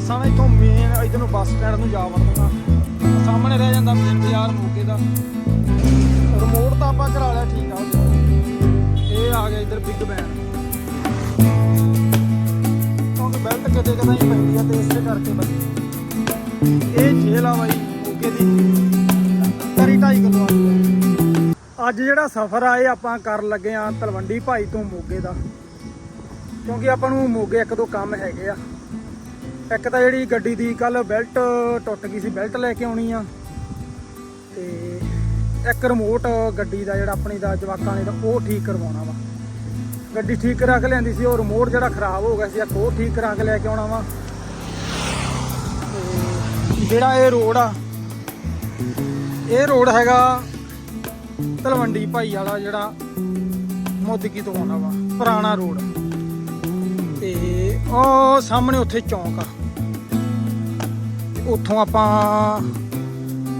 ਬੱਸਾਂ ਨਾ ਇੱਥੋਂ ਮੇਨ ਇਧਰ ਨੂੰ ਬੱਸ ਸਟੈਂਡ ਨੂੰ ਜਾ ਵੜਦੀਆਂ ਸਾਹਮਣੇ ਰਹਿ ਜਾਂਦਾ ਮੇਨ ਬਾਜ਼ਾਰ ਮੋਗੇ ਦਾ। ਰਿਮੋਟ ਤਾਂ ਆਪਾਂ ਕਰਾ ਲਿਆ, ਠੀਕ ਆ। ਇਹ ਆ ਗਿਆ ਇਧਰ ਬਿੱਗ ਬੈਨ ਕਿਉਂਕਿ ਬੈਲਟ ਕਿਤੇ ਕਿਤੇ ਪੈਂਦੀ ਆ ਤੇ ਇਸੇ ਕਰਕੇ ਬਸ ਇਹ ਜੇਲ੍ਹ ਆ ਬਾਈ ਮੋਗੇ ਦੀ। ਕਰੀ ਢਾਈ ਕਿਲੋ ਅੱਜ ਜਿਹੜਾ ਸਫ਼ਰ ਆ, ਇਹ ਆਪਾਂ ਕਰਨ ਲੱਗੇ ਆ ਤਲਵੰਡੀ ਭਾਈ ਤੋਂ ਮੋਗੇ ਦਾ। ਕਿਉਂਕਿ ਆਪਾਂ ਨੂੰ ਮੋਗੇ ਇੱਕ ਦੋ ਕੰਮ ਹੈਗੇ ਆ। ਇੱਕ ਤਾਂ ਜਿਹੜੀ ਗੱਡੀ ਦੀ ਕੱਲ ਬੈਲਟ ਟੁੱਟ ਗਈ ਸੀ, ਬੈਲਟ ਲੈ ਕੇ ਆਉਣੀ ਆ। ਤੇ ਇੱਕ ਰਿਮੋਟ ਗੱਡੀ ਦਾ ਜਿਹੜਾ ਆਪਣੀ ਦਾ ਜਵਾਕਾਂ ਨੇ ਦਾ ਉਹ ਠੀਕ ਕਰਵਾਉਣਾ ਵਾ। ਗੱਡੀ ਠੀਕ ਕਰਾ ਕੇ ਲਿਆਂਦੀ ਸੀ, ਉਹ ਰਿਮੋਟ ਜਿਹੜਾ ਖਰਾਬ ਹੋ ਗਿਆ ਸੀ, ਇੱਕ ਉਹ ਠੀਕ ਕਰਾ ਕੇ ਲੈ ਕੇ ਆਉਣਾ ਵਾ। ਤੇ ਜਿਹੜਾ ਇਹ ਰੋਡ ਆ, ਇਹ ਰੋਡ ਹੈਗਾ ਤਲਵੰਡੀ ਭਾਈ ਵਾਲਾ ਜਿਹੜਾ ਮੋਦਕੀ ਤੋਂ ਆਉਣਾ ਵਾ, ਪੁਰਾਣਾ ਰੋਡ ਤੇ ਉਹ ਸਾਹਮਣੇ ਉੱਥੇ ਚੌਂਕ ਆ। ਤੇ ਉੱਥੋਂ ਆਪਾਂ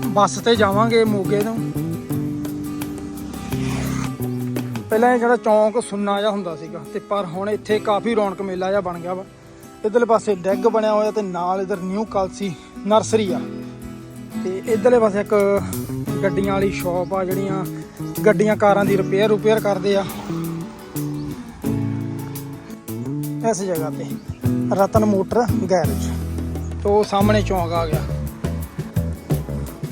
ਬੱਸ ਤੇ ਜਾਵਾਂਗੇ ਮੋਗੇ ਤੋਂ। ਪਹਿਲਾਂ ਇਹ ਜਿਹੜਾ ਚੌਂਕ ਸੁੰਨਾ ਜਿਹਾ ਹੁੰਦਾ ਸੀਗਾ, ਤੇ ਪਰ ਹੁਣ ਇੱਥੇ ਕਾਫੀ ਰੌਣਕ ਮੇਲਾ ਜਿਹਾ ਬਣ ਗਿਆ ਵਾ। ਇਧਰਲੇ ਪਾਸੇ ਡੈਗ ਬਣਿਆ ਹੋਇਆ ਤੇ ਨਾਲ ਇਧਰ ਨਿਊ ਕਲਸੀ ਨਰਸਰੀ ਆ। ਤੇ ਇਧਰਲੇ ਪਾਸੇ ਇੱਕ ਗੱਡੀਆਂ ਵਾਲੀ ਸ਼ਾਪ ਆ, ਜਿਹੜੀਆਂ ਗੱਡੀਆਂ ਕਾਰਾਂ ਦੀ ਰਿਪੇਅਰ ਰਿਪੇਅਰ ਕਰਦੇ ਆ। ਇਸ ਜਗ੍ਹਾ ਤੇ ਰਤਨ ਮੋਟਰ ਗੈਰੇਜ। ਤੋਂ ਸਾਹਮਣੇ ਚੌਂਕ ਆ ਗਿਆ।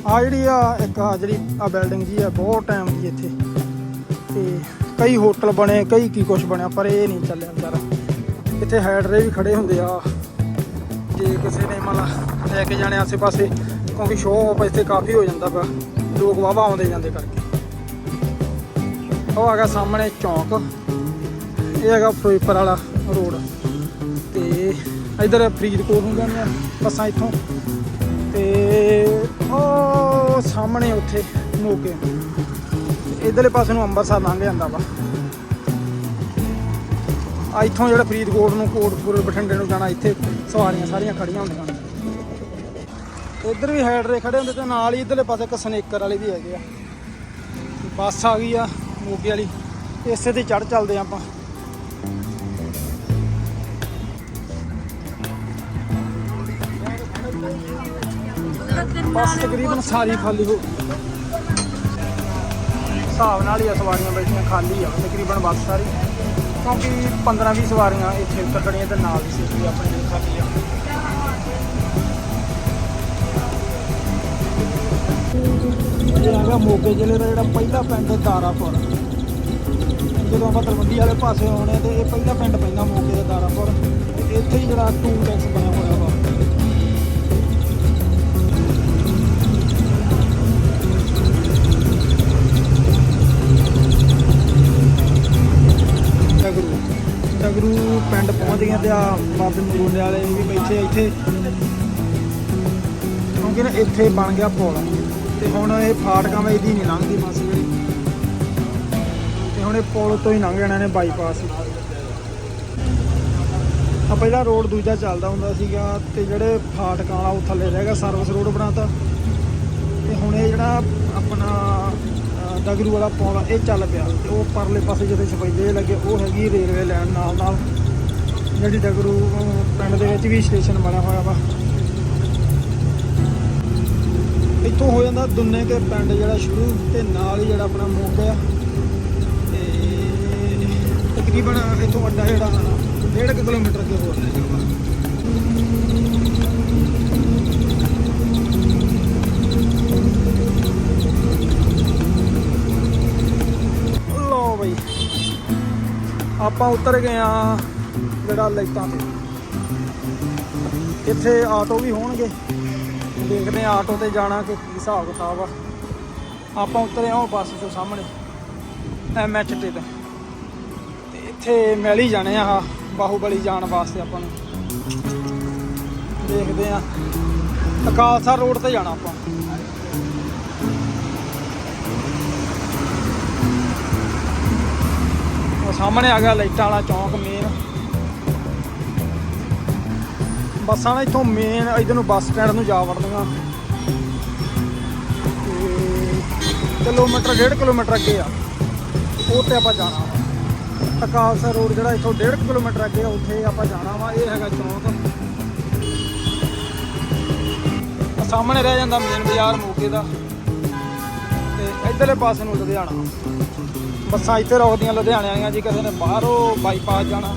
ਆ ਜਿਹੜੀ ਆ, ਇੱਕ ਆ ਜਿਹੜੀ ਆ ਬਿਲਡਿੰਗ ਜੀ ਆ, ਬਹੁਤ ਟਾਈਮ ਦੀ ਇੱਥੇ। ਤੇ ਕਈ ਹੋਟਲ ਬਣੇ, ਕਈ ਕੀ ਕੁਛ ਬਣਿਆ, ਪਰ ਇਹ ਨਹੀਂ ਚੱਲਿਆ ਵਿਚਾਰਾ। ਇੱਥੇ ਹੈਡਰੇ ਵੀ ਖੜੇ ਹੁੰਦੇ ਆ। ਜੇ ਕਿਸੇ ਨੇ ਮਤਲਬ ਲੈ ਕੇ ਜਾਣੇ ਆਸੇ ਪਾਸੇ ਕਿਉਂਕਿ ਸ਼ੋਅ ਆਫ ਇੱਥੇ ਕਾਫੀ ਹੋ ਜਾਂਦਾ ਵਾ ਲੋਕ ਵਾਵਾ ਆਉਂਦੇ ਜਾਂਦੇ ਕਰਕੇ। ਉਹ ਹੈਗਾ ਸਾਹਮਣੇ ਚੌਂਕ। ਇਹ ਹੈਗਾ ਫਿਰੋਜ਼ਪੁਰ ਵਾਲਾ ਰੋਡ ਇਧਰ ਫਰੀਦਕੋਟ ਨੂੰ ਜਾਂਦੇ ਬੱਸਾਂ ਇੱਥੋਂ। ਤੇ ਉਹ ਸਾਹਮਣੇ ਉੱਥੇ ਮੋਗੇ ਇਧਰਲੇ ਪਾਸੇ ਨੂੰ ਅੰਮ੍ਰਿਤਸਰ ਲੰਘ ਜਾਂਦਾ ਵਾ। ਆ ਇੱਥੋਂ ਜਿਹੜਾ ਫਰੀਦਕੋਟ ਨੂੰ ਕੋਟਪੁਰ, ਬਠਿੰਡੇ ਨੂੰ ਜਾਣਾ, ਇੱਥੇ ਸਵਾਰੀਆਂ ਸਾਰੀਆਂ ਖੜੀਆਂ ਹੁੰਦੀਆਂ ਨੇ। ਇੱਧਰ ਵੀ ਹੈਡਰੇ ਖੜੇ ਹੁੰਦੇ ਤੇ ਨਾਲ ਹੀ ਇਧਰਲੇ ਪਾਸੇ ਇੱਕ ਸਨੇਕਰ ਵਾਲੇ ਵੀ ਹੈਗੇ ਆ। ਬੱਸ ਆ ਗਈ ਆ, ਮੋਗੇ ਵਾਲੀ। ਇਸੇ ਤੇ ਚੜ ਚੱਲਦੇ ਆ ਆਪਾਂ। ਬੱਸ ਤਕਰੀਬਨ ਸਾਰੀ ਖਾਲੀ ਹੋ ਹਿਸਾਬ ਨਾਲ ਹੀ ਆ ਸਵਾਰੀਆਂ ਬੈਠੀਆਂ ਖਾਲੀ ਆ, ਤਕਰੀਬਨ ਬੱਸ ਸਾਰੀ। ਕਿਉਂਕਿ 15 20 ਸਵਾਰੀਆਂ ਇੱਥੇ ਉੱਤਰ ਖੜੀਆਂ ਤੇ ਨਾਲ ਦੀ ਸੀਟ ਵੀ ਆਪਣੇ ਲਈ ਖਾਲੀ ਆ। ਇਹ ਹੈਗਾ ਮੋਗੇ ਜ਼ਿਲ੍ਹੇ ਦਾ ਜਿਹੜਾ ਪਹਿਲਾ ਪਿੰਡ ਦਾਰਾਪੁਰ ਜਦੋਂ ਆਪਾਂ ਤਲਵੰਡੀ ਵਾਲੇ ਪਾਸੇ ਆਉਣੇ ਤੇ ਇਹ ਪਹਿਲਾ ਪਿੰਡ ਪੈਂਦਾ ਮੋਗੇ ਦਾ ਦਾਰਾਪੁਰ ਇੱਥੇ ਹੀ ਜਿਹੜਾ ਟੂਲ ਟੈਕਸ ਬਣਿਆ ਹੋਇਆ। ਟਗਰੂ ਪਿੰਡ ਪਹੁੰਚ ਗਏ ਤੇ ਆ ਬਾਬੇ ਮਰੂਲੇ ਵਾਲੇ ਵੀ ਬੈਠੇ ਇੱਥੇ। ਕਿਉਂਕਿ ਨਾ ਇੱਥੇ ਬਣ ਗਿਆ ਪੁਲ। ਤੇ ਹੁਣ ਇਹ ਫਾਟਕਾਂ ਵਿੱਚ ਦੀ ਨਹੀਂ ਲੰਘਦੀ ਬੱਸ ਜਿਹੜੀ। ਤੇ ਹੁਣ ਇਹ ਪੁਲ ਤੋਂ ਹੀ ਲੰਘ ਜਾਣਾ ਨੇ ਬਾਈਪਾਸ ਆ ਪਹਿਲਾਂ ਰੋਡ ਦੂਜਾ ਚੱਲਦਾ ਹੁੰਦਾ ਸੀਗਾ ਤੇ ਜਿਹੜੇ ਫਾਟਕਾਂ ਵਾਲਾ ਉਹ ਥੱਲੇ ਰਹਿ ਗਿਆ ਸਰਵਿਸ ਰੋਡ ਬਣਾਤਾ। ਤੇ ਹੁਣ ਇਹ ਜਿਹੜਾ ਆਪਣਾ ਡਗਰੂ ਵਾਲਾ ਪੁਲ ਆ, ਇਹ ਚੱਲ ਪਿਆ ਤੇ ਉਹ ਪਰਲੇ ਪਾਸੇ ਜਿੱਥੇ ਸਫੈਦੇ ਲੱਗੇ ਉਹ ਹੈਗੀ ਰੇਲਵੇ ਲਾਈਨ ਨਾਲ ਨਾਲ। ਜਿਹੜੀ ਡਗਰੂ ਪਿੰਡ ਦੇ ਵਿੱਚ ਵੀ ਸਟੇਸ਼ਨ ਬਣਿਆ ਹੋਇਆ ਵਾ। ਇੱਥੋਂ ਹੋ ਜਾਂਦਾ ਦੁੰਨੇ ਕੇ ਪਿੰਡ ਜਿਹੜਾ ਸ਼ੁਰੂ ਤੇ ਨਾਲ ਹੀ ਜਿਹੜਾ ਆਪਣਾ ਮੋਗਾ ਤੇ ਤਕਰੀਬਨ ਇੱਥੋਂ ਅੱਡਾ ਜਿਹੜਾ 1.5 ਕਿਲੋਮੀਟਰ ਅੱਗੇ ਹੋਰ। ਹੈ ਆਪਾਂ ਉਤਰ ਗਏ ਆ ਜਿਹੜਾ ਲਾਈਟਾਂ ਤੇ। ਇੱਥੇ ਆਟੋ ਵੀ ਹੋਣਗੇ। ਦੇਖਦੇ ਆ ਆਟੋ ਤੇ ਜਾਣਾ ਕਿ ਕੀ ਹਿਸਾਬ ਕਿਤਾਬ ਆ। ਆਪਾਂ ਉਤਰੇ ਹਾਂ ਬੱਸ 'ਚੋਂ ਸਾਹਮਣੇ ਐਮ ਐਚ ਟੀ ਤੇ। ਤੇ ਇੱਥੇ ਮਿਲ ਹੀ ਜਾਣੇ ਆ ਬਾਹੂਬਲੀ ਜਾਣ ਵਾਸਤੇ ਆਪਾਂ ਨੂੰ। ਦੇਖਦੇ ਆ ਅਕਾਲਸਾ ਰੋਡ ਤੇ ਜਾਣਾ ਆਪਾਂ। ਸਾਹਮਣੇ ਆ ਗਿਆ ਲਾਈਟਾਂ ਵਾਲਾ ਚੌਂਕ ਮੇਨ ਬੱਸਾਂ ਨਾ ਇੱਥੋਂ ਮੇਨ ਇਧਰ ਨੂੰ ਬੱਸ ਸਟੈਂਡ ਨੂੰ ਜਾ ਵੜਦੀਆਂ ਤੇ ਕਿਲੋਮੀਟਰ, ਡੇਢ ਕਿਲੋਮੀਟਰ ਅੱਗੇ ਆ। ਉਹ ਤੇ ਆਪਾਂ ਜਾਣਾ ਵਾ। ਅਕਾਲਸਾ ਰੋਡ ਜਿਹੜਾ ਇੱਥੋਂ ਡੇਢ ਕਿਲੋਮੀਟਰ ਅੱਗੇ ਆ, ਉੱਥੇ ਆਪਾਂ ਜਾਣਾ ਵਾ। ਇਹ ਹੈਗਾ ਚੌਂਕ। ਸਾਹਮਣੇ ਰਹਿ ਜਾਂਦਾ ਮੇਨ ਬਾਜ਼ਾਰ ਮੋਗੇ ਦਾ। ਤੇ ਇਧਰਲੇ ਪਾਸੇ ਨੂੰ ਲੁਧਿਆਣਾ। ਬੱਸਾਂ ਇੱਥੇ ਰੁਕਦੀਆਂ, ਲੁਧਿਆਣੇ ਵਾਲੀਆਂ ਜੀ, ਕਿਸੇ ਨੇ ਬਾਹਰੋਂ ਬਾਈਪਾਸ ਜਾਣਾ,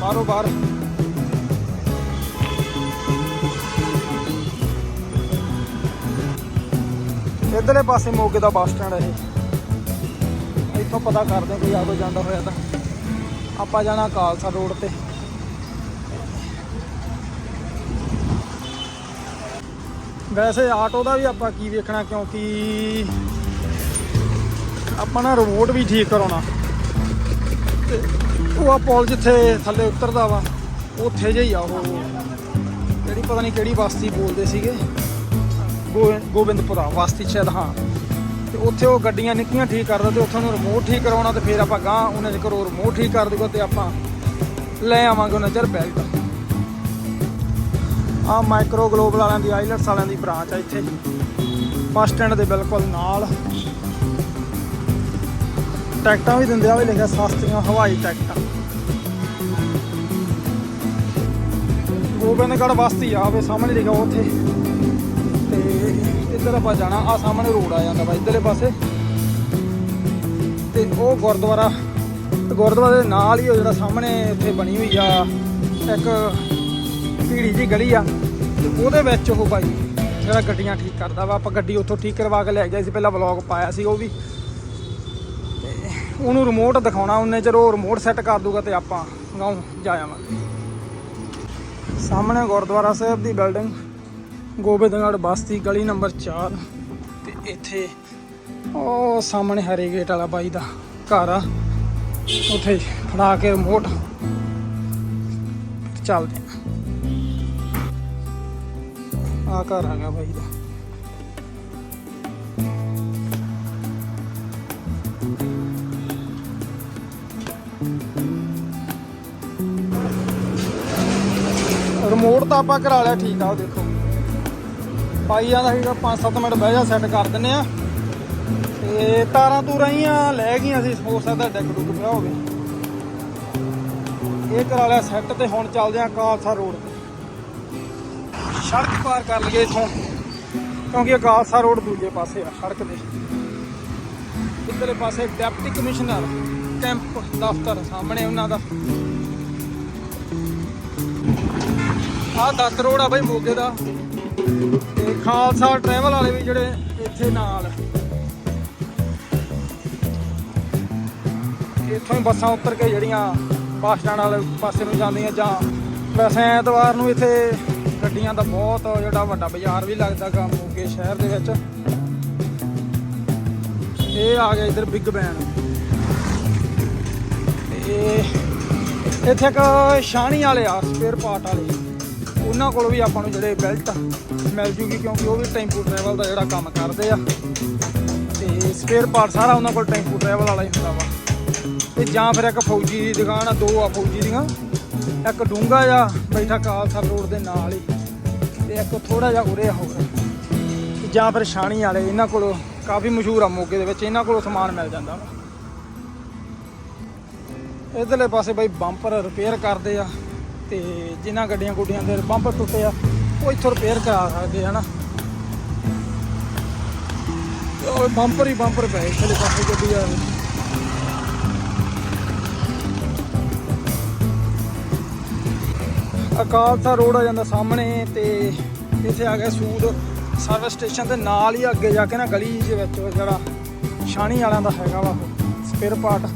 ਬਾਹਰੋਂ ਬਾਹਰ। ਇਧਰਲੇ ਪਾਸੇ ਮੋਗੇ ਦਾ ਬੱਸ ਸਟੈਂਡ ਹੈ ਇਹ। ਇੱਥੋਂ ਪਤਾ ਕਰਦੇ ਕੋਈ ਆਟੋ ਜਾਂਦਾ ਹੋਇਆ ਤਾਂ। ਆਪਾਂ ਜਾਣਾ ਕਾਲਸਾ ਰੋਡ ਤੇ। ਵੈਸੇ ਆਟੋ ਦਾ ਵੀ ਆਪਾਂ ਕੀ ਵੇਖਣਾ, ਕਿਉਂਕਿ ਆਪਾਂ ਨਾ ਰਿਮੋਟ ਵੀ ਠੀਕ ਕਰਾਉਣਾ। ਤੇ ਉਹ ਆ ਪੁਲ ਜਿੱਥੇ ਥੱਲੇ ਉਤਰਦਾ ਵਾ, ਉੱਥੇ ਜਿਹੀ ਆ ਉਹ। ਜਿਹੜੀ ਪਤਾ ਨਹੀਂ ਕਿਹੜੀ ਬਸਤੀ ਬੋਲਦੇ ਸੀਗੇ। ਗੋ- ਗੋਬਿੰਦਪੁਰਾ, ਬਸਤੀ ਸ਼ਾਇਦ, ਹਾਂ। ਤੇ ਉੱਥੇ ਉਹ ਗੱਡੀਆਂ ਨਿੱਕੀਆਂ ਠੀਕ ਕਰਦਾ ਤੇ ਉੱਥੋਂ ਨੂੰ ਰਿਮੋਟ ਠੀਕ ਕਰਾਉਣਾ ਤੇ ਫਿਰ ਆਪਾਂ ਗਾਂ ਉਹਨੇ ਦੇ ਘਰੋਂ ਰਿਮੋਟ ਠੀਕ ਕਰ ਦੂਗਾ ਤੇ ਆਪਾਂ ਲੈ ਆਵਾਂਗੇ ਉਹਨਾਂ ਚਿਰ ਬੈਲਟ ਆ ਮਾਈਕਰੋ ਗਲੋਬਲ ਵਾਲਿਆਂ ਦੀ ਆਈਲੈਟਸ ਵਾਲਿਆਂ ਦੀ ਬ੍ਰਾਂਚ ਆ ਇੱਥੇ। ਬੱਸ ਸਟੈਂਡ ਦੇ ਬਿਲਕੁਲ ਨਾਲ। ਟਿਕਟਾਂ ਵੀ ਦਿੰਦੇ ਆ ਵੀ ਲਿਖਿਆ, ਸਸਤੀਆਂ, ਹਵਾਈ ਟਿਕਟਾਂ। ਗੋਬਿੰਦਗੜ੍ਹ ਬਸਤੀ ਆ ਵੇ ਸਾਹਮਣੇ ਲਿਖਿਆ ਉੱਥੇ। ਤੇ ਇੱਧਰ ਆਪਾਂ ਜਾਣਾ ਆ ਸਾਹਮਣੇ ਰੋਡ ਆ ਜਾਂਦਾ ਵਾ, ਇੱਧਰਲੇ ਪਾਸੇ। ਤੇ ਉਹ ਗੁਰਦੁਆਰਾ, ਗੁਰਦੁਆਰੇ ਦੇ ਨਾਲ ਹੀ ਉਹ ਜਿਹੜਾ ਸਾਹਮਣੇ ਉੱਥੇ ਬਣੀ ਹੋਈ ਆ, ਇੱਕ ਭੀੜੀ ਜੀ ਗਲੀ ਆ, ਤੇ ਉਹਦੇ ਵਿੱਚ ਉਹ ਭਾਈ ਜਿਹੜਾ ਗੱਡੀਆਂ ਠੀਕ ਕਰਦਾ ਵਾ, ਆਪਾਂ ਗੱਡੀ ਉੱਥੋਂ ਠੀਕ ਕਰਵਾ ਕੇ ਲੈ ਗਏ ਸੀ, ਪਹਿਲਾਂ ਵਲੌਗ ਪਾਇਆ ਸੀ ਉਹ ਵੀ। ਉਹਨੂੰ ਰਿਮੋਟ ਦਿਖਾਉਣਾ, ਉਹਨੇ ਚਲੋ ਰਿਮੋਟ ਸੈੱਟ ਕਰ ਦੂਗਾ ਤੇ ਆਪਾਂ ਗਾਉਂ ਜਾ ਆਵਾਂਗੇ ਸਾਹਮਣੇ ਗੁਰਦੁਆਰਾ ਸਾਹਿਬ ਦੀ ਬਿਲਡਿੰਗ ਗੋਬਿੰਦਗੜ੍ਹ ਬਸਤੀ, ਗਲੀ ਨੰਬਰ 4 ਤੇ ਇੱਥੇ ਉਹ ਸਾਹਮਣੇ ਹਰੇ ਗੇਟ ਵਾਲਾ ਬਾਈ ਦਾ ਘਰ ਆ। ਉੱਥੇ ਫੜਾ ਕੇ ਰਿਮੋਟ ਚੱਲਦੇ ਆ। ਆ ਘਰ ਆ ਗਿਆ ਬਾਈ ਦਾ। ਰਿਮੋਟ ਤਾਂ ਆਪਾਂ ਕਰਾ ਲਿਆ, ਠੀਕ ਆ, ਉਹ ਦੇਖੋ। ਪਾਈ ਜਾਂਦਾ ਸੀਗਾ 5-7 ਮਿੰਟ ਬਹਿ ਜਾ ਸੈੱਟ ਕਰ ਦਿੰਨੇ ਆ। ਤੇ ਤਾਰਾਂ ਤੂਰਾਂ ਹੀ ਆ, ਲੈ ਗਈਆਂ ਸੀ ਹੋ ਸਕਦਾ ਡੈਕ ਡੁੱਕ ਪਿਆ ਹੋਵੇ ਇਹ ਕਰਾ ਲਿਆ ਸੈੱਟ ਤੇ ਹੁਣ ਚੱਲਦੇ ਆ ਕਾਲਸਾ ਰੋਡ ਤੇ। ਸੜਕ ਪਾਰ ਕਰ ਲਈਏ ਇਥੋਂ, ਕਿਉਂਕਿ ਇਹ ਕਾਲਸਾ ਰੋਡ ਦੂਜੇ ਪਾਸੇ ਆ, ਸੜਕ ਦੇ। ਇੱਧਰਲੇ ਪਾਸੇ ਡਿਪਟੀ ਕਮਿਸ਼ਨਰ, ਕੈਂਪ ਦਫ਼ਤਰ ਸਾਹਮਣੇ ਉਹਨਾਂ ਦਾ। ਆਹ ਦਸ ਰੋਡ ਆ ਬਾਈ ਮੋਗੇ ਦਾ। ਤੇ ਖਾਲਸਾ ਟਰੈਵਲ ਵਾਲੇ ਵੀ ਜਿਹੜੇ ਇੱਥੇ ਨਾਲ। ਇੱਥੋਂ ਹੀ ਬੱਸਾਂ ਉੱਤਰ ਕੇ ਜਿਹੜੀਆਂ ਬੱਸ ਸਟੈਂਡ ਵਾਲੇ ਪਾਸੇ ਨੂੰ ਜਾਂਦੀਆਂ ਜਾਂ ਵੈਸੇ ਐਤਵਾਰ ਨੂੰ ਇੱਥੇ ਗੱਡੀਆਂ ਦਾ ਬਹੁਤ ਜਿਹੜਾ ਵੱਡਾ ਬਾਜ਼ਾਰ ਵੀ ਲੱਗਦਾ ਗਾ ਮੋਗੇ ਸ਼ਹਿਰ ਦੇ ਵਿੱਚ। ਇਹ ਆ ਗਿਆ ਇਧਰ ਬਿੱਗ ਬੈਨ ਤੇ ਇਹ ਇੱਥੇ ਇੱਕ ਸ਼ਾਣੀ ਵਾਲੇ ਆ ਸਪੇਅਰ ਪਾਰਟ ਵਾਲੇ। ਉਹਨਾਂ ਕੋਲ ਵੀ ਆਪਾਂ ਨੂੰ ਜਿਹੜੇ ਬੈਲਟ ਮਿਲ ਜੂਗੀ ਕਿਉਂਕਿ ਉਹ ਵੀ ਟੈਂਪੂ ਟਰੈਵਲ ਦਾ ਜਿਹੜਾ ਕੰਮ ਕਰਦੇ ਆ। ਤੇ ਸਪੇਅਰ ਪਾਰਟ ਸਾਰਾ ਉਹਨਾਂ ਕੋਲ ਟੈਂਪੂ ਟਰੈਵਲ ਵਾਲਾ ਹੀ ਹੁੰਦਾ ਵਾ। ਤੇ ਜਾਂ ਫਿਰ ਇੱਕ ਫੌਜੀ ਦੀ ਦੁਕਾਨ ਆ, ਦੋ ਆ ਫੌਜੀ ਦੀਆਂ। ਇੱਕ ਡੂੰਗਾ ਆ ਬੈਠਾ ਕਾਲਸਾ ਰੋਡ ਦੇ ਨਾਲ ਹੀ ਤੇ ਇੱਕ ਥੋੜਾ ਜਿਹਾ ਉਰੇ ਹੋਰ। ਤੇ ਜਾਂ ਫਿਰ ਛਾਣੀ ਵਾਲੇ ਇਹਨਾਂ ਕੋਲ ਕਾਫੀ ਮਸ਼ਹੂਰ ਆ ਮੋਗੇ ਦੇ ਵਿੱਚ, ਇਹਨਾਂ ਕੋਲੋਂ ਸਮਾਨ ਮਿਲ ਜਾਂਦਾ ਵਾ। ਇਧਰਲੇ ਪਾਸੇ ਬਾਈ ਬੰਪਰ ਰਿਪੇਅਰ ਕਰਦੇ ਆ। ਤੇ ਜਿਨ੍ਹਾਂ ਗੱਡੀਆਂ ਗੁੱਡੀਆਂ ਦੇ ਬੰਪਰ ਟੁੱਟੇ ਆ, ਉਹ ਇੱਥੋਂ ਰਿਪੇਅਰ ਕਰਾ ਸਕਦੇ ਆ ਨਾ ਉਹ ਬੰਪਰ ਹੀ ਬੰਪਰ ਪਏ ਇਧਰਲੇ ਪਾਸੇ ਗੱਡੀ ਆ ਅਕਾਲਸਾ ਰੋਡ ਆ ਜਾਂਦਾ ਸਾਹਮਣੇ ਤੇ ਇੱਥੇ ਆ ਗਿਆ ਸੂਦ ਸਰਵਿਸ ਸਟੇਸ਼ਨ ਦੇ ਨਾਲ ਹੀ ਅੱਗੇ ਜਾ ਕੇ ਨਾ ਗਲੀ ਦੇ ਵਿੱਚ ਜਿਹੜਾ ਛਾਣੀ ਵਾਲਿਆਂ ਦਾ ਹੈਗਾ ਵਾ ਸਪੇਅਰ ਪਾਰਟ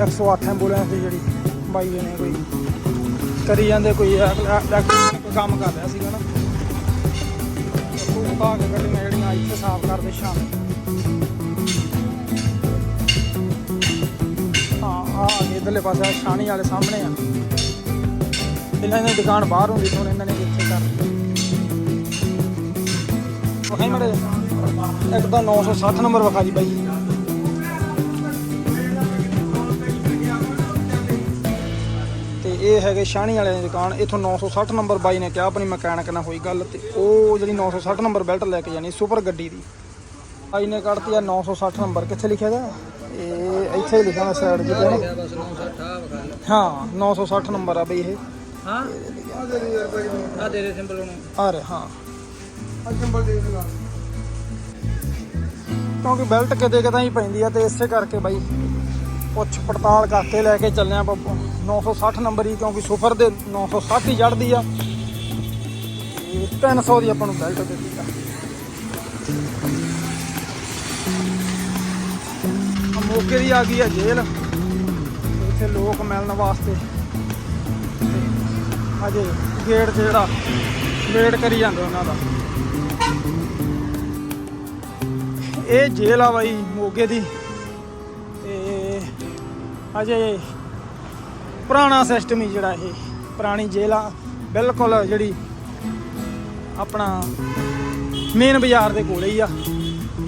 108 ਐਂਬੂਲੈਂਸ ਦੀ ਜਿਹੜੀ ਬਾਈ ਨੇ ਕੋਈ ਕਰੀ ਜਾਂਦੇ, ਕੋਈ ਕੋਈ ਕੰਮ ਕਰ ਰਿਹਾ ਸੀਗਾ ਨਾ। ਉਹ ਪਾ ਕੇ ਗੱਡੀਆਂ ਜਿਹੜੀਆਂ ਇੱਥੇ ਸਾਫ਼ ਕਰਦੇ ਸ਼ਾਮ ਹਾਂ ਆ ਇਧਰਲੇ ਪਾਸੇ ਛਾਣੀ ਵਾਲੇ ਸਾਹਮਣੇ ਆ। ਇਹਨਾਂ ਦੀ ਦੁਕਾਨ ਬਾਹਰ ਹੁੰਦੀ ਸੀ, ਹੁਣ ਇਹਨਾਂ ਨੇ ਇੱਥੇ ਕਰ ਦਿੱਤੀ। ਉਹ ਮੜੇ ਇੱਕ ਤਾਂ 960 ਨੰਬਰ ਵਿਖਾ ਜੀ ਬਾਈ। ਇਹ ਹੈਗੇ ਸ਼ਾਣੀ ਵਾਲਿਆਂ ਦੀ ਦੁਕਾਨ ਇਥੋਂ 960 ਨੰਬਰ ਬਾਈ ਨੇ ਕਿਹਾ ਆਪਣੀ ਮਕੈਨਿਕ ਨਾਲ ਹੋਈ ਗੱਲ ਤੇ ਉਹ ਜਿਹੜੀ 960 ਨੰਬਰ ਬੈਲਟ ਲੈ ਕੇ ਜਾਣੀ ਸੁਪਰ ਗੱਡੀ ਦੀ। ਬਾਈ ਨੇ ਕੱਢਤੀ ਆ 960 ਨੰਬਰ ਕਿੱਥੇ ਲਿਖਿਆ ਦਾ ਇਹ ਇੱਥੇ ਹੀ ਲਿਖਿਆ ਮੈਂ ਸਾਈਡ ਜਿੱਤੇ ਨਾ। ਬਸ 960 ਆ ਵਗਾ ਲੈ ਹਾਂ 960 ਨੰਬਰ ਆ ਬਈ ਇਹ। ਹਾਂ। ਆ ਦੇ ਦੇ ਸਿੰਬਲ ਨੂੰ ਆ ਹਾਂ। ਕੰਬਲ ਦੇ ਦੇਗਾ ਕਿਉਂਕਿ ਬੈਲਟ ਕਿਤੇ ਕਿਤੇ ਹੀ ਪੈਂਦੀ ਆ ਤੇ ਇਸੇ ਕਰਕੇ ਬਾਈ ਪੁੱਛ ਪੜਤਾਲ ਕਰਕੇ ਲੈ ਕੇ ਚੱਲੇ ਆ 960 ਨੰਬਰ ਹੀ, ਕਿਉਂਕਿ ਸੁਫਰ ਦੇ 960 ਹੀ ਚੜਦੀ ਆ। ਤੇ 300 ਦੀ ਆਪਾਂ ਨੂੰ ਬੈਲਟ ਦਿੱਤੀ ਆ। ਆ ਦੀ ਆ ਗਈ ਆ ਜੇਲ੍ਹ। ਤੇ ਇੱਥੇ ਲੋਕ ਮਿਲਣ ਵਾਸਤੇ। ਤੇ ਅਜੇ ਗੇਟ ਜਿਹੜਾ, ਵੇਟ ਕਰੀ ਜਾਂਦੇ ਉਹਨਾਂ ਦਾ। ਇਹ ਜੇਲ੍ਹ ਆ ਬਾਈ, ਮੋਗੇ ਦੀ। ਅਜੇ ਪੁਰਾਣਾ ਸਿਸਟਮ ਹੀ ਜਿਹੜਾ ਇਹ, ਪੁਰਾਣੀ ਜੇਲ੍ਹ ਆ ਬਿਲਕੁਲ ਜਿਹੜੀ ਆਪਣਾ ਮੇਨ ਬਾਜ਼ਾਰ ਦੇ ਕੋਲੇ ਹੀ ਆ,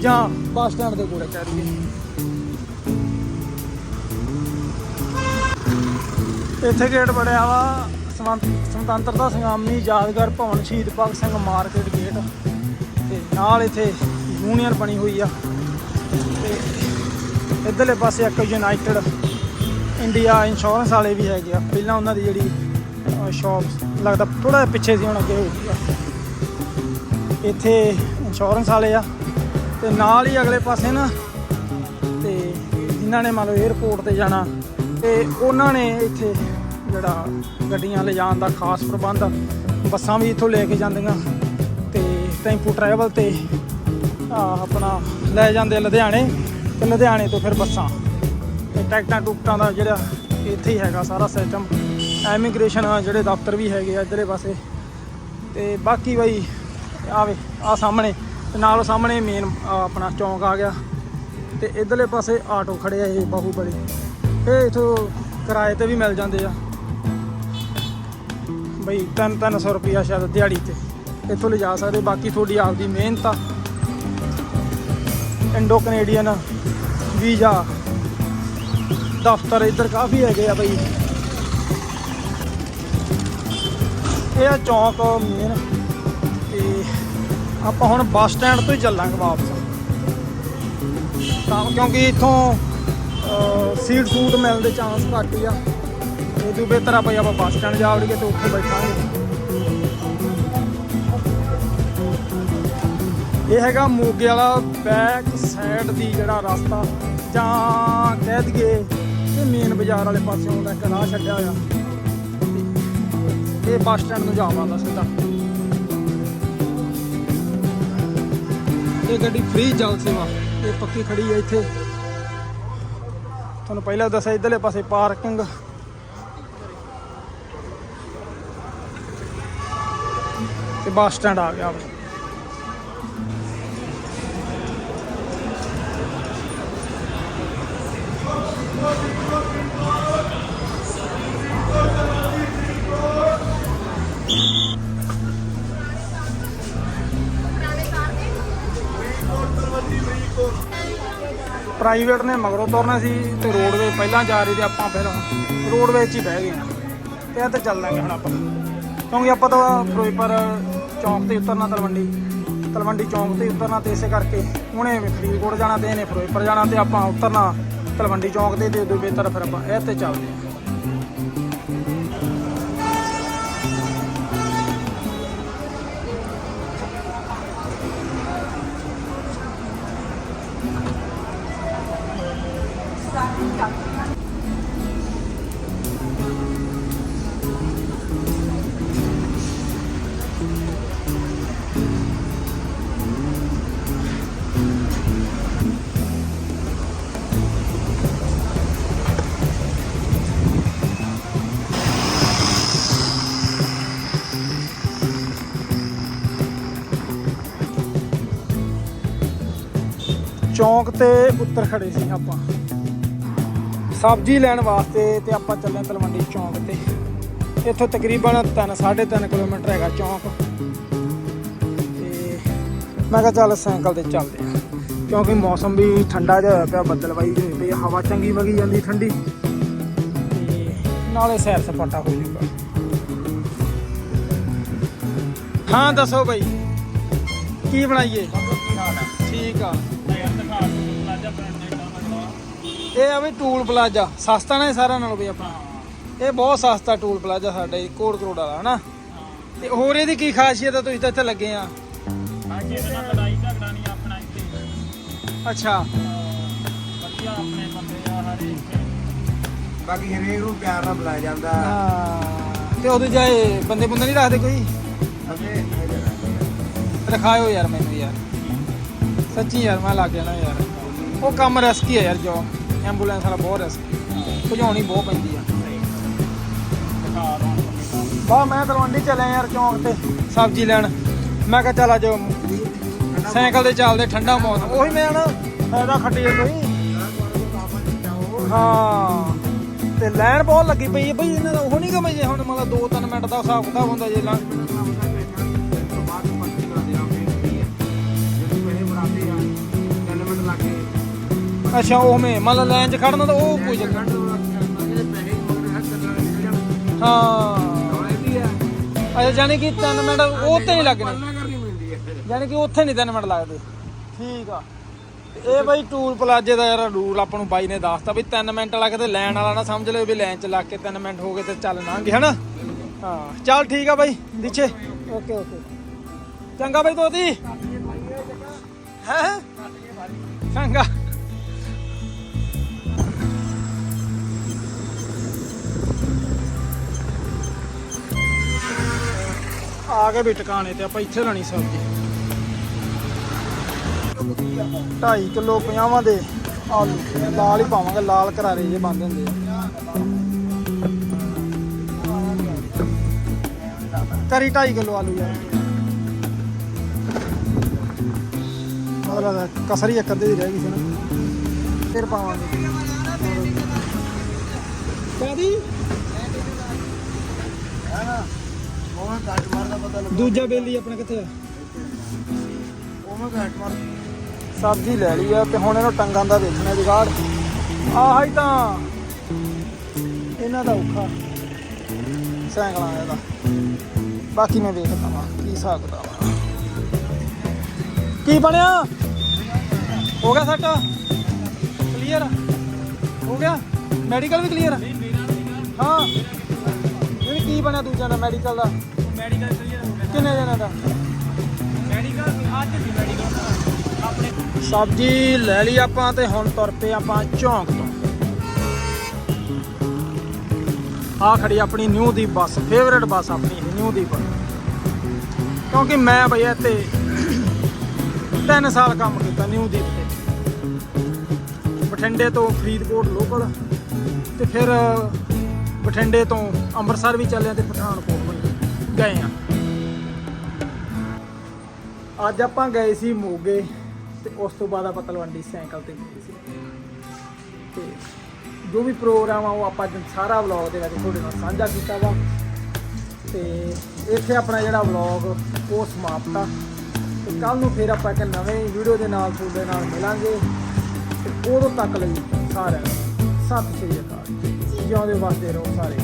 ਜਾਂ ਬੱਸ ਸਟੈਂਡ ਦੇ ਕੋਲੇ ਕਹਿ ਦਈਏ। ਇੱਥੇ ਗੇਟ ਬਣਿਆ ਵਾ, ਸਵੰ- ਸੁਤੰਤਰਤਾ ਸੰਗਰਾਮੀ ਯਾਦਗਾਰ ਭਵਨ ਸ਼ਹੀਦ ਭਗਤ ਸਿੰਘ ਮਾਰਕੀਟ ਗੇਟ ਤੇ ਨਾਲ ਇੱਥੇ ਯੂਨੀਅਨ ਬਣੀ ਹੋਈ ਆ। ਤੇ ਇਧਰਲੇ ਪਾਸੇ ਇੱਕ ਯੂਨਾਈਟਿਡ ਇੰਡੀਆ ਇੰਸ਼ੋਰੈਂਸ ਵਾਲੇ ਵੀ ਹੈਗੇ ਆ। ਪਹਿਲਾਂ ਉਹਨਾਂ ਦੀ ਜਿਹੜੀ ਸ਼ਾਪ ਲੱਗਦਾ ਥੋੜਾ ਜਿਹਾ ਪਿੱਛੇ ਸੀ, ਹੁਣ ਅੱਗੇ ਹੋ ਗਈ ਆ। ਇੱਥੇ ਇੰਸ਼ੋਰੈਂਸ ਵਾਲੇ ਆ। ਤੇ ਨਾਲ ਹੀ ਅਗਲੇ ਪਾਸੇ ਨਾ, ਤੇ ਜਿਨ੍ਹਾਂ ਨੇ ਮੰਨ ਲਓ 에어ਪੋਰਟ ਤੇ ਜਾਣਾ, ਤੇ ਉਹਨਾਂ ਨੇ ਇੱਥੇ ਜਿਹੜਾ ਗੱਡੀਆਂ ਲਿਜਾਣ ਦਾ ਖਾਸ ਪ੍ਰਬੰਧ ਬੱਸਾਂ ਵੀ ਇੱਥੋਂ ਲੈ ਕੇ ਜਾਂਦੀਆਂ। ਤੇ ਟੈਂਪੂ ਟਰੈਵਲ ਤੇ ਆਪਣਾ ਲੈ ਜਾਂਦੇ ਲੁਧਿਆਣੇ, ਤੇ ਲੁਧਿਆਣੇ ਤੋਂ ਫਿਰ ਬੱਸਾਂ। ਟੈਕਟਾਂ ਟੁਕਟਾਂ ਦਾ ਜਿਹੜਾ ਇੱਥੇ ਹੀ ਹੈਗਾ ਸਾਰਾ ਸਿਸਟਮ ਐਮੀਗ੍ਰੇਸ਼ਨ ਜਿਹੜੇ ਦਫ਼ਤਰ ਵੀ ਹੈਗੇ ਆ ਇੱਧਰਲੇ ਪਾਸੇ। ਤੇ ਬਾਕੀ ਬਈ ਆਵੇ ਆ ਸਾਹਮਣੇ, ਤੇ ਨਾਲ ਸਾਹਮਣੇ ਮੇਨ ਆਪਣਾ ਚੌਂਕ ਆ ਗਿਆ। ਤੇ ਇਧਰਲੇ ਪਾਸੇ ਆਟੋ ਖੜੇ ਆ ਇਹ ਬੜੇ ਇਹ ਇਥੋਂ ਕਿਰਾਏ ਤੇ ਵੀ ਮਿਲ ਜਾਂਦੇ ਆ। ਬਈ 3-300 ਰੁਪਿਆ ਸ਼ਾਇਦ ਦਿਹਾੜੀ ਤੇ। ਇੱਥੋਂ ਲਿਜਾ ਸਕਦੇ, ਬਾਕੀ ਤੁਹਾਡੀ ਆਪਦੀ ਮਿਹਨਤ ਆ। Indo Canadian visa. ਦਫ਼ਤਰ ਇੱਧਰ ਕਾਫੀ ਹੈਗੇ ਆ ਬਈ। ਇਹ ਆ ਚੌਂਕ ਮੇਨ ਤੇ ਆਪਾਂ ਹੁਣ ਬੱਸ ਸਟੈਂਡ ਤੋਂ ਹੀ ਚੱਲਾਂਗੇ ਵਾਪਸ। ਤਾਂ ਕਿਉਂਕਿ ਇੱਥੋਂ ਸੀਟ ਸੂਟ ਮਿਲਣ ਦੇ ਚਾਂਸ ਘੱਟ ਹੀ ਆ। ਇਹ ਤੋਂ ਬਿਹਤਰ ਆ ਬਈ ਆਪਾਂ ਬੱਸ ਸਟੈਂਡ ਜਾ ਵੜੀਏ ਤੇ ਉੱਥੇ ਬੈਠਾਂਗੇ। ਇਹ ਹੈਗਾ ਮੋਗੇ ਵਾਲਾ ਬੈਕ ਸਾਈਡ ਦੀ ਜਿਹੜਾ ਰਸਤਾ, ਜਾਂ ਕਹਿ ਦਈਏ ਮੇਨ ਬਾਜ਼ਾਰ ਵਾਲੇ ਪਾਸੇ ਦਾ ਇੱਕ ਰਾਹ ਛੱਡਿਆ ਹੋਇਆ। ਇਹ ਬੱਸ ਸਟੈਂਡ ਨੂੰ ਜਾਵਾਂਗਾ ਸਿੱਧਾ। ਇਹ ਗੱਡੀ ਫ੍ਰੀ ਜਲ ਸੇਵਾ ਇਹ ਪੱਕੀ ਖੜੀ ਹੈ ਇੱਥੇ। ਤੁਹਾਨੂੰ ਪਹਿਲਾਂ ਦੱਸਿਆ ਇਧਰਲੇ ਪਾਸੇ ਪਾਰਕਿੰਗ ਤੇ ਬੱਸ ਸਟੈਂਡ ਆ ਗਿਆ। ਵਾ। ਪ੍ਰਾਈਵੇਟ ਨੇ ਮਗਰੋਂ ਤੁਰਨਾ ਸੀ ਤੇ ਰੋਡਵੇ ਪਹਿਲਾਂ ਜਾ ਰਹੀ ਤੇ ਆਪਾਂ ਫਿਰ ਰੋਡਵੇ 'ਚ ਹੀ ਬਹਿ ਗਏ ਆ ਤੇ ਇਹ ਤਾਂ ਚੱਲ ਲਾਂਗੇ ਹੁਣ ਆਪਾਂ। ਕਿਉਂਕਿ ਆਪਾਂ ਤਾਂ ਫਿਰੋਜ਼ਪੁਰ ਚੌਂਕ ਤੇ ਉਤਰਨਾ ਤਲਵੰਡੀ ਤਲਵੰਡੀ ਚੌਂਕ ਤੇ ਉਤਰਨਾ ਤੇ ਇਸੇ ਕਰਕੇ ਉਹਨੇ ਫਰੀਦਕੋਟ ਜਾਣਾ ਤੇ ਇਹਨੇ ਫਿਰੋਜ਼ਪੁਰ ਜਾਣਾ ਤੇ ਆਪਾਂ ਉਤਰਨਾ ਤਲਵੰਡੀ ਚੌਂਕ ਤੇ ਤੇ ਉਦੋਂ ਬਿਹਤਰ ਫਿਰ ਆਪਾਂ ਇਹ ਤੇ ਚੱਲਦੇ ਹਾਂ। ਚੌਂਕ ਤੇ ਉੱਤਰ ਖੜੇ ਸੀ ਆਪਾਂ। ਸਬਜ਼ੀ ਲੈਣ ਵਾਸਤੇ ਤੇ ਆਪਾਂ ਚੱਲੇ ਤਲਵੰਡੀ ਚੌਂਕ ਤੇ। ਇੱਥੋਂ ਤਕਰੀਬਨ 3 3.5 ਕਿਲੋਮੀਟਰ ਹੈਗਾ ਚੌਂਕ। ਤੇ ਮੈਂ ਕਿਹਾ ਚੱਲ ਸਾਈਕਲ ਤੇ ਚੱਲਦੇ ਆ ਕਿਉਂਕਿ ਮੌਸਮ ਵੀ ਠੰਡਾ ਜਿਹਾ ਹੋਇਆ ਪਿਆ ਬੱਦਲਵਾਈ ਹੋਈ ਪਈ ਹਵਾ ਚੰਗੀ ਵਗੀ ਜਾਂਦੀ ਠੰਡੀ। ਤੇ ਨਾਲੇ ਸੈਰ ਸਪਾਟਾ ਹੋ ਜਾਊਗਾ। ਹਾਂ ਦੱਸੋ ਬਈ ਕੀ ਬਣਾਈਏ? ਠੀਕ ਆ। ਇਹ ਆ ਵੀ ਟੂਲ ਪਲਾਜ਼ਾ ਸਸਤਾ ਨਾ ਇਹ ਸਾਰਿਆਂ ਨਾਲੋਂ ਵੀ ਆਪਣਾ। ਇਹ ਬਹੁਤ ਸਸਤਾ ਟੂਲ ਪਲਾਜ਼ਾ ਸਾਡਾ ਜੀ ਕੋੜ ਕਰੋੜ ਵਾਲਾ ਹਨਾ? ਤੇ ਹੋਰ ਇਹਦੀ ਕੀ ਖਾਸੀਅਤ ਆ ਤੁਸੀਂ ਤਾਂ ਇੱਥੇ ਲੱਗੇ ਆ। ਕਿਸੇ ਨਾਲ ਲੜਾਈ ਝਗੜਾ ਨਹੀਂ ਆਪਣਾ ਇੱਥੇ ਅੱਛਾ। ਅਹ ਵਧੀਆ ਆਪਣੇ ਬੰਦੇ ਆ ਹਰੇ ਇੱਥੇ ਬਾਕੀ ਹਰੇਕ ਨੂੰ ਪਿਆਰ ਨਾਲ ਬੁਲਾਇਆ ਜਾਂਦਾ। ਹਾਂ। ਤੇ ਉਹਦੇ ਜਾਏ ਬੰਦੇ ਬੰਦੇ ਨਹੀਂ ਰੱਖਦੇ ਕੋਈ? ਰਖਾਇਓ ਯਾਰ ਮੈਨੂੰ ਯਾਰ। ਸੱਚੀ ਯਾਰ ਮੈਂ ਲੱਗ ਜਾਣਾ ਯਾਰ। ਉਹ ਕੰਮ ਰਿਸਕੀ ਹੈ ਯਾਰ ਜੋ ਐਂਬੂਲੈਂਸ ਵਾਲਾ ਬਹੁਤ ਰਿਸਕੀ ਭਜਾਉਣੀ ਬਹੁਤ ਪੈਂਦੀ ਆ। ਬਾ ਮੈਂ ਤਲਵੰਡੀ ਚੱਲਿਆ ਯਾਰ ਚੌਂਕ ਤੇ ਸਬਜ਼ੀ ਲੈਣ। ਮੈਂ ਕਿਹਾ ਚੱਲ ਅੱਜ ਸਾਈਕਲ ਤੇ ਚੱਲਦੇ, ਠੰਡਾ ਮੌਸਮ। ਉਹੀ ਮੈਂ ਨਾ ਫਾਇਦਾ ਖੱਟੀਏ ਕੋਈ। ਹਾਂ। ਤੇ ਲੈਣ ਬਹੁਤ ਲੱਗੀ ਪਈ ਹੈ ਬਈ, ਇਹਨਾਂ ਦਾ ਉਹ ਨਹੀਂ ਕਮੇ ਜੇ ਹੁਣ ਮਤਲਬ 2-3 ਮਿੰਟ ਦਾ ਹਿਸਾਬ ਕਿਤਾਬ ਹੁੰਦਾ ਜੇ ਲੰਘ ਅੱਛਾ ਉਹ ਮੈਂ ਮਤਲਬ ਲਾਈਨ 'ਚ ਖੜਨਾ ਤਾਂ ਉਹ ਕੋਈ ਚੱਕਰ ਹਾਂ। ਅੱਛਾ ਜਾਨੀ ਕਿ 3 ਮਿੰਟ ਤੇ ਨਹੀਂ ਲੱਗਣੇ ਯਾਨੀ ਕਿ ਉੱਥੇ ਨਹੀਂ 3 ਮਿੰਟ ਲੱਗਦੇ। ਠੀਕ ਆ। ਇਹ ਬਾਈ ਟੂਲ ਪਲਾਜੇ ਦਾ ਯਾਰ ਰੂਲ ਆਪਾਂ ਨੂੰ ਬਾਈ ਨੇ ਦੱਸਤਾ ਵੀ 3 ਮਿੰਟ ਲੱਗਦੇ ਲੈਣ ਵਾਲਾ ਨਾ ਸਮਝ ਲਿਓ ਵੀ ਲਾਈਨ 'ਚ ਲੱਗ ਕੇ 3 ਮਿੰਟ ਹੋ ਗਏ ਤੇ ਚੱਲ ਨਾਂਗੇ ਹਨਾ? ਹਾਂ ਚੱਲ ਠੀਕ ਆ ਬਾਈ ਦਿਛੇ ਓਕੇ ਓਕੇ। ਚੰਗਾ ਬਾਈ ਦੋਤੀ ਹੈ? ਚੰਗਾ। ਆ ਗਏ ਵੀ ਟਿਕਾਣੇ ਤੇ, ਆਪਾਂ ਇੱਥੇ ਲੈਣੀ ਸਬਜ਼ੀ। 2.5 ਕਿਲੋ ਪੰਜਾਵਾਂ ਦੇ ਆਲੂ, ਲਾਲ ਹੀ ਪਾਵਾਂਗੇ, ਲਾਲ ਕਰਾਰੇ ਜੇ ਬੰਦ ਹੁੰਦੇ ਆ। ਕਰੀ 2.5 ਕਿਲੋ ਆਲੂ ਯਾਰ। ਮਤਲਬ ਕਸਰ ਇੱਕ ਅੱਧੇ ਦੀ ਰਹਿ ਗਈ ਸੀ ਨਾ। ਫਿਰ ਪਾਵਾਂਗੇ। ਕਾਦੀ ਦੂਜਾ ਬੇਲੀ ਆਪਣਾ ਕਿੱਥੇ ਆ? ਸਬਜ਼ੀ ਲੈ ਲਈ ਆ ਤੇ ਹੁਣ ਇਹਨੂੰ ਟੰਗਾਂ ਦਾ ਦੇਖਣਾ ਜੁਗਾੜ। ਆਹ ਹੀ ਤਾਂ। ਇਹਨਾਂ ਦਾ ਔਖਾ। ਸਾਈਕਲਾਂ ਦਾ ਬਾਕੀ ਮੈਂ ਵੇਖਦਾ ਵਾਂ ਕੀ ਹਿਸਾਬ ਕਿਤਾਬ ਆ। ਕੀ ਬਣਿਆ? ਹੋ ਗਿਆ ਸੈਟ? ਕਲੀਅਰ ਹੋ ਗਿਆ? ਮੈਡੀਕਲ ਵੀ ਕਲੀਅਰ ਹਾਂ। ਇਹ ਕੀ ਬਣਿਆ ਦੂਜਾ ਦਾ ਮੈਡੀਕਲ ਦਾ? ਮੈਡੀਕਲ ਕਲੀਅਰ ਹੋ ਗਿਆ। ਕਿੰਨੇ ਜਣਾਂ ਦਾ? ਮੈਡੀਕਲ ਅੱਜ ਸੀ ਮੈਡੀਕਲ ਆਪਣੇ ਸਬਜ਼ੀ ਲੈ ਲਈ ਆਪਾਂ ਤੇ ਹੁਣ ਤੁਰ ਪਏ ਆਪਾਂ ਚੌਂਕ ਤੋਂ। ਆ ਖੜੀ ਆਪਣੀ ਨਿਊ ਦੀ ਬੱਸ ਫੇਵਰੇਟ ਬੱਸ ਆਪਣੀ ਨਿਊ ਦੀ ਬੱਸ। ਕਿਉਂਕਿ ਮੈਂ ਬਈ ਇੱਥੇ 3 ਸਾਲ ਕੰਮ ਕੀਤਾ ਨਿਊ ਦੀ ਤੇ। ਬਠਿੰਡੇ ਤੋਂ ਫਰੀਦਕੋਟ ਲੋਕਲ ਤੇ ਫਿਰ ਬਠਿੰਡੇ ਤੋਂ ਅੰਮ੍ਰਿਤਸਰ ਵੀ ਚੱਲੇ ਆ ਤੇ ਪਠਾਨਕੋਟ। ਗਏ ਆ। ਅੱਜ ਆਪਾਂ ਗਏ ਸੀ ਮੋਗੇ ਤੇ ਉਸ ਤੋਂ ਬਾਅਦ ਆਪਾਂ ਤਲਵੰਡੀ ਸਾਈਕਲ ਤੇ ਗਏ ਸੀ। ਤੇ ਜੋ ਵੀ ਪ੍ਰੋਗਰਾਮ ਆ ਉਹ ਆਪਾਂ ਅੱਜ ਸਾਰਾ ਵਲੌਗ ਦੇ ਵਿੱਚ ਤੁਹਾਡੇ ਨਾਲ ਸਾਂਝਾ ਕੀਤਾ ਵਾ। ਤੇ ਇੱਥੇ ਆਪਣਾ ਜਿਹੜਾ ਵਲੌਗ ਉਹ ਸਮਾਪਤ ਆ। ਤੇ ਕੱਲ ਨੂੰ ਫਿਰ ਆਪਾਂ ਇੱਕ ਨਵੇਂ ਵੀਡੀਓ ਦੇ ਨਾਲ ਤੁਹਾਡੇ ਨਾਲ ਮਿਲਾਂਗੇ। ਤੇ ਉਦੋਂ ਤੱਕ ਲਈ ਸਾਰਿਆਂ ਨੂੰ ਸਤਿ ਸ਼੍ਰੀ ਅਕਾਲ। ਜਿਉਂਦੇ ਵਸਦੇ ਰਹੋ ਸਾਰੇ।